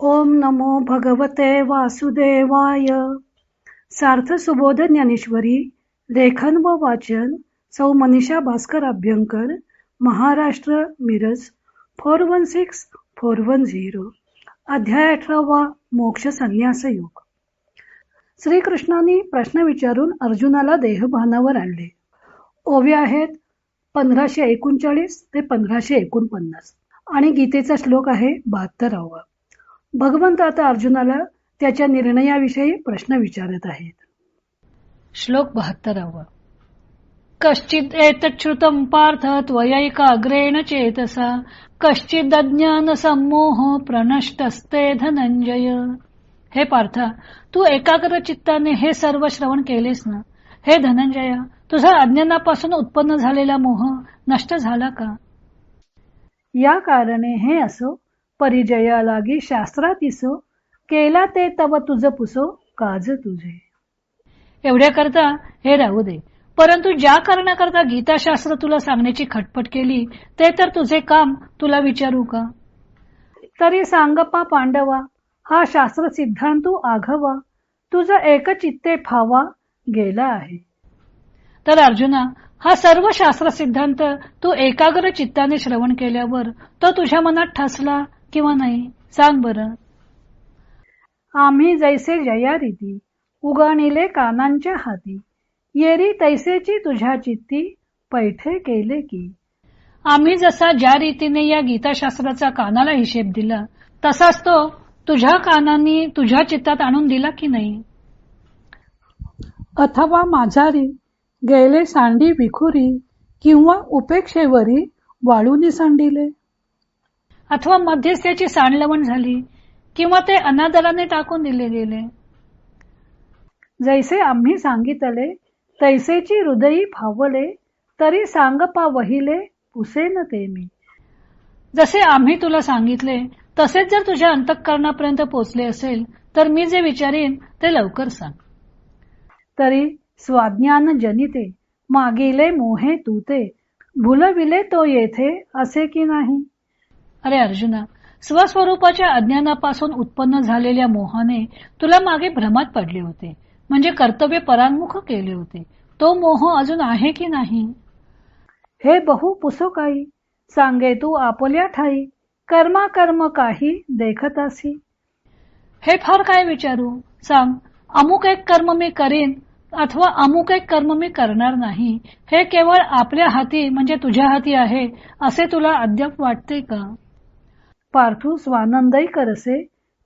ओम नमो भगवते वासुदेवाय. सार्थ सुबोध ज्ञानेश्वरी लेखन व वाचन सौ Manisha Bhaskar Abhyankar Maharashtra Miraj four one six four one zero अध्याय अठरावा मोक्ष संन्यास योग. श्रीकृष्णाने प्रश्न विचारून अर्जुनाला देहभानावर आणले. ओवे आहेत पंधराशे एकोणचाळीस ते पंधराशे एकोणपन्नास. आणि गीतेचा श्लोक आहे बहात्तरावा. भगवंत आता अर्जुनाला त्याच्या निर्णयाविषयी प्रश्न विचारत आहेत. श्लोक बहात्तरावा. कश्चित एतच्छ्रुतम पार्थ त्वयैकाग्रेण चेतसा कश्चित अज्ञान सम्मोह प्रणष्टस्ते धनंजय हे पार्था तू एकाग्र चित्ताने हे सर्व श्रवण केलेस ना? हे धनंजय तुझा अज्ञानापासून उत्पन्न झालेला मोह नष्ट झाला का? या कारणे हे असो परिजय लागी शास्त्रातिसो केला ते तव तुझ पुसो काज तुझे. एवढ्या करता हे राहू दे. परंतु ज्या कारणाकरता गीताशास्त्र तुला सांगण्याची खटपट केली ते तर तुझे काम तुला विचारू का? तरी सांगपा पांडवा हा शास्त्र सिद्धांतू आघवा तुझा एकचित्ते फावा गेला आहे. तर अर्जुना हा सर्व शास्त्र सिद्धांत तू एकाग्र चित्ताने श्रवण केल्यावर तो तुझ्या मनात ठसला किंवा नाही? सांग बर. आम्ही जैसे जया रीती उगाणिले कानांच्या हाती. येरी तैसेची तुझ्या चित्ती पैठे केले की. आम्ही जसा ज्या रीतीने या गीताशास्त्राचा कानाला हिशेब दिला तसाच तो तुझ्या कानांनी तुझ्या चित्तात आणून दिला की नाही? अथवा माझारी गेले सांडी विखुरी किंवा उपेक्षेवरी वाळूनी सांडिले? अथवा मध्यस्थ्याची सांडलवण झाली किंवा ते अनादराने टाकून दिले गेले. जैसे आम्ही सांगितले तैसेची हृदयी फावले तरी सांगपा वहिले पुसेन ते मी जसे आम्ही तुला सांगितले तसेच जर तुझ्या अंतःकरणापर्यंत पोचले असेल तर मी जे विचारीन ते लवकर सांग. तरी स्वाज्ञान जनिते मागिले मोहे तूते भुलविले तो येथे असे की नाही? अरे अर्जुना स्वस्वरूपाच्या अज्ञानापासून उत्पन्न झालेल्या मोहाने तुला मागे भ्रमात पडले होते म्हणजे कर्तव्य परांमुख केले होते. तो मोह अजून आहे की नाही? हे बहु पुसो काही सांगे तू आपल्या ठाई कर्मा कर्म काही देखतासी. हे फार काय विचारू? सांग अमुक एक कर्म मी करीन अथवा अमुक एक कर्म मी करणार नाही हे केवळ आपल्या हाती म्हणजे तुझ्या हाती आहे असे तुला अद्याप वाटते का? पार्थू स्वानंदई करसे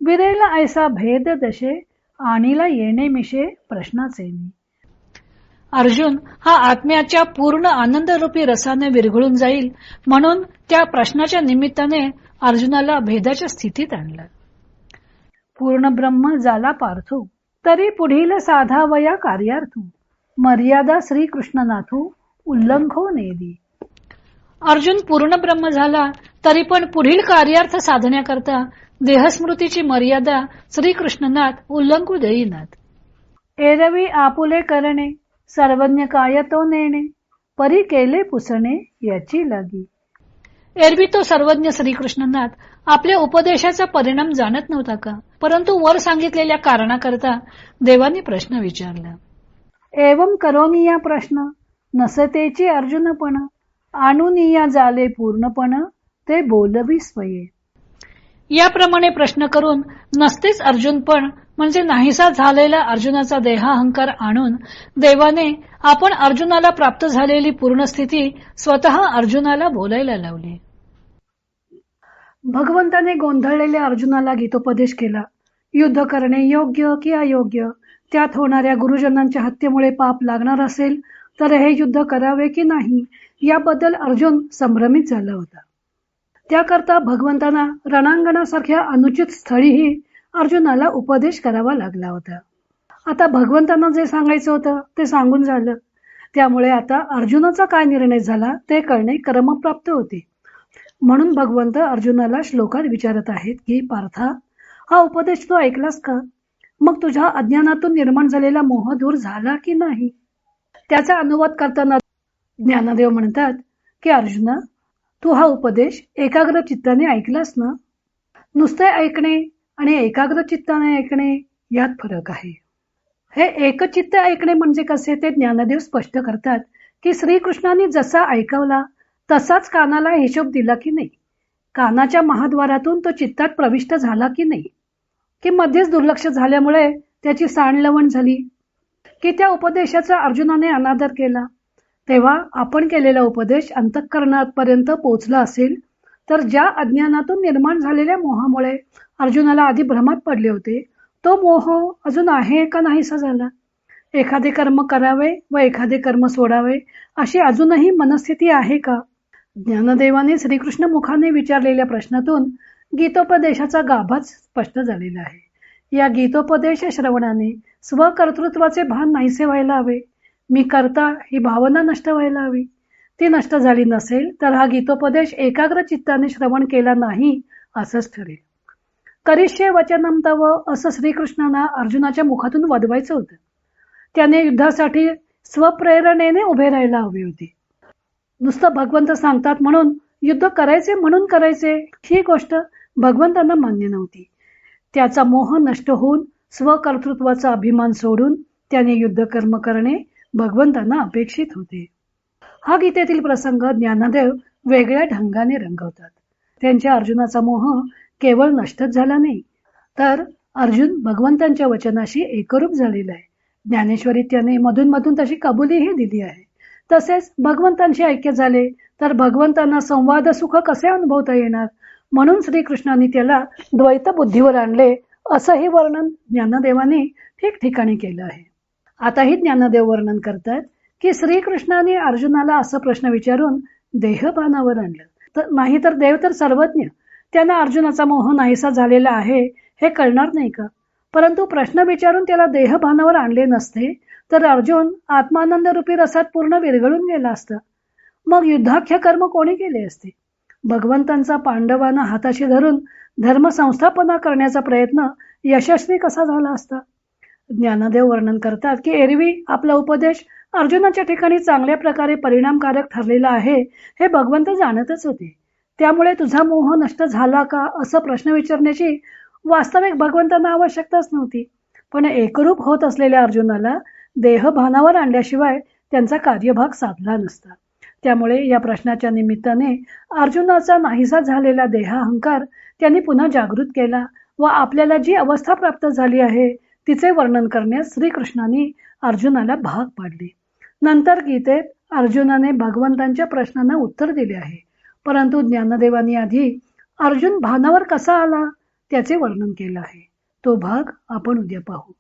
विरेला ऐसा भेद दशे आणीला येणे मिशे प्रश्नाचे अर्जुन हा आत्म्याच्या पूर्ण आनंदरूपी रसाने विरघळून जाईल म्हणून त्या प्रश्नाच्या निमित्ताने अर्जुनाला भेदाच्या स्थितीत आणलं. पूर्ण ब्रह्म झाला पार्थू तरी पुढील साधावया कार्यार्थू मर्यादा श्रीकृष्णनाथू उल्लंघो नेदी अर्जुन पूर्ण ब्रह्म झाला तरी पण पुढील कार्यार्थ साधण्याकरता देहस्मृतीची मर्यादा श्रीकृष्णनाथ उल्लंघू देईनात. एरवी आपुले करणे सर्वज्ञ काय तो नेणे परी केले पुसणे याची लागी. एरवी तो सर्वज्ञ श्रीकृष्णनाथ आपल्या उपदेशाचा परिणाम जाणत नव्हता का? परंतु वर सांगितलेल्या कारणाकरता देवानी प्रश्न विचारला. एवम करोनी या प्रश्न नसतेची अर्जुनपण आणूनिया झाले पूर्णपण ते बोलवी स्वये याप्रमाणे प्रश्न करून नसतेच अर्जुन पण म्हणजे नाहीसा झालेला अर्जुनाचा देहाहंकार आणून देवाने आपण अर्जुनाला प्राप्त झालेली पूर्ण स्थिती स्वतः अर्जुनाला बोलायला लावली. भगवंताने गोंधळलेल्या अर्जुनाला गीतोपदेश केला. युद्ध करणे योग्य की अयोग्य? त्यात होणाऱ्या गुरुजनांच्या हत्येमुळे पाप लागणार असेल तर हे युद्ध करावे की नाही? याबद्दल अर्जुन संभ्रमित झाला होता. त्याकरता भगवंतांना रणांगणासारख्या अनुचित स्थळीही अर्जुनाला उपदेश करावा लागला होता. आता भगवंतांना जे सांगायचं होतं ते सांगून झालं. त्यामुळे आता अर्जुनाचा काय निर्णय झाला ते कळणे क्रमप्राप्त होते. म्हणून भगवंत अर्जुनाला श्लोकात विचारत आहेत की पार्था हा उपदेश तू ऐकलास का? मग तुझ्या अज्ञानातून निर्माण झालेला मोह दूर झाला की नाही? त्याचा अनुवाद करताना ज्ञानदेव म्हणतात की अर्जुना तू हा उपदेश एकाग्र चित्ताने ऐकलास ना? नुसते ऐकणे आणि एकाग्र चित्ताने ऐकणे यात फरक आहे. हे एकचित्त ऐकणे म्हणजे कसे ते ज्ञानदेव स्पष्ट करतात की श्रीकृष्णाने जसा ऐकवला तसाच कानाला हिशोब दिला की नाही? कानाच्या महाद्वारातून तो चित्तात प्रविष्ट झाला की नाही? की मध्येच दुर्लक्ष झाल्यामुळे त्याची सांडलवण झाली? की त्या उपदेशाचा अर्जुनाने अनादर केला? तेव्हा आपण केलेला उपदेश अंतःकरणापर्यंत पोचला असेल तर ज्या अज्ञानातून निर्माण झालेल्या मोहामुळे अर्जुनाला आधी भ्रमात पडले होते तो मोह अजून आहे का नाहीसा झाला? एखादे कर्म करावे व एखादे कर्म सोडावे अशी अजूनही मनस्थिती आहे का? ज्ञानदेवाने श्रीकृष्ण मुखाने विचारलेल्या प्रश्नातून गीतोपदेशाचा गाभाच स्पष्ट झालेला आहे. या गीतोपदेश श्रवणाने स्वकर्तृत्वाचे भान नाहीसे व्हायला हवे. मी करता ही भावना नष्ट व्हायला हवी. ती नष्ट झाली नसेल तर हा गीतोपदेश एकाग्र चित्ताने श्रवण केला नाही असंच ठरेल. करिष्ये वचनम तव असं श्रीकृष्णांना अर्जुनाच्या मुखातून वदवायचं होतं. त्याने युद्धासाठी स्वप्रेरणेने उभे राहायला हवी होती. नुसतं भगवंत सांगतात म्हणून युद्ध करायचे म्हणून करायचे ही गोष्ट भगवंतांना मान्य नव्हती. त्याचा मोह नष्ट होऊन स्वकर्तृत्वाचा अभिमान सोडून त्याने युद्ध कर्म करणे भगवंतांना अपेक्षित होते. हा गीतेतील प्रसंग ज्ञानदेव वेगळ्या ढंगाने रंगवतात. त्यांच्या अर्जुनाचा मोह केवळ नष्टच झाला नाही तर अर्जुन भगवंतांच्या वचनाशी एकरूप झालेला आहे. ज्ञानेश्वरी त्याने मधून मधून तशी कबुलीही दिली आहे. तसेच भगवंतांशी ऐक्य झाले तर भगवंतांना संवाद सुख कसे अनुभवता येणार? म्हणून श्रीकृष्णांनी त्याला द्वैत बुद्धीवर आणले असंही वर्णन ज्ञानदेवाने ठिकठिकाणी केलं आहे. आताही ज्ञानदेव वर्णन करतात की श्रीकृष्णाने अर्जुनाला असं प्रश्न विचारून देहभानावर आणलं. तर नाही तर देव तर सर्वज्ञ. त्यांना अर्जुनाचा मोह नाहीसा झालेला आहे हे कळणार नाही का? परंतु प्रश्न विचारून त्याला देहभानावर आणले नसते तर अर्जुन आत्मानंद रूपी रसात पूर्ण विरघळून गेला असता. मग युद्धाख्य कर्म कोणी केले असते? भगवंतांचा पांडवांना हाताशी धरून धर्मसंस्थापना करण्याचा प्रयत्न यशस्वी कसा झाला असता? ज्ञानदेव वर्णन करतात की एरवी आपला उपदेश अर्जुनाच्या ठिकाणी चांगल्या प्रकारे परिणामकारक ठरलेला आहे हे भगवंत जाणतच होते. त्यामुळे तुझा मोह नष्ट झाला का असं प्रश्न विचारण्याची वास्तविक भगवंतांना आवश्यकताच नव्हती. पण एकरूप होत असलेल्या अर्जुनाला देहभानावर आणल्याशिवाय त्यांचा कार्यभाग साधला नसता. त्यामुळे या प्रश्नाच्या निमित्ताने अर्जुनाचा नाहीसा झालेला देहाहंकार त्यांनी पुन्हा जागृत केला व आपल्याला जी अवस्था प्राप्त झाली आहे तिचे वर्णन करण्यास श्रीकृष्णाने अर्जुनाला भाग पाडले. नंतर गीतेत अर्जुनाने भगवंतांच्या प्रश्नांना उत्तर दिले आहे. परंतु ज्ञानदेवानी आधी अर्जुन भानावर कसा आला? त्याचे वर्णन केलं आहे. तो भाग आपण उद्या पाहू.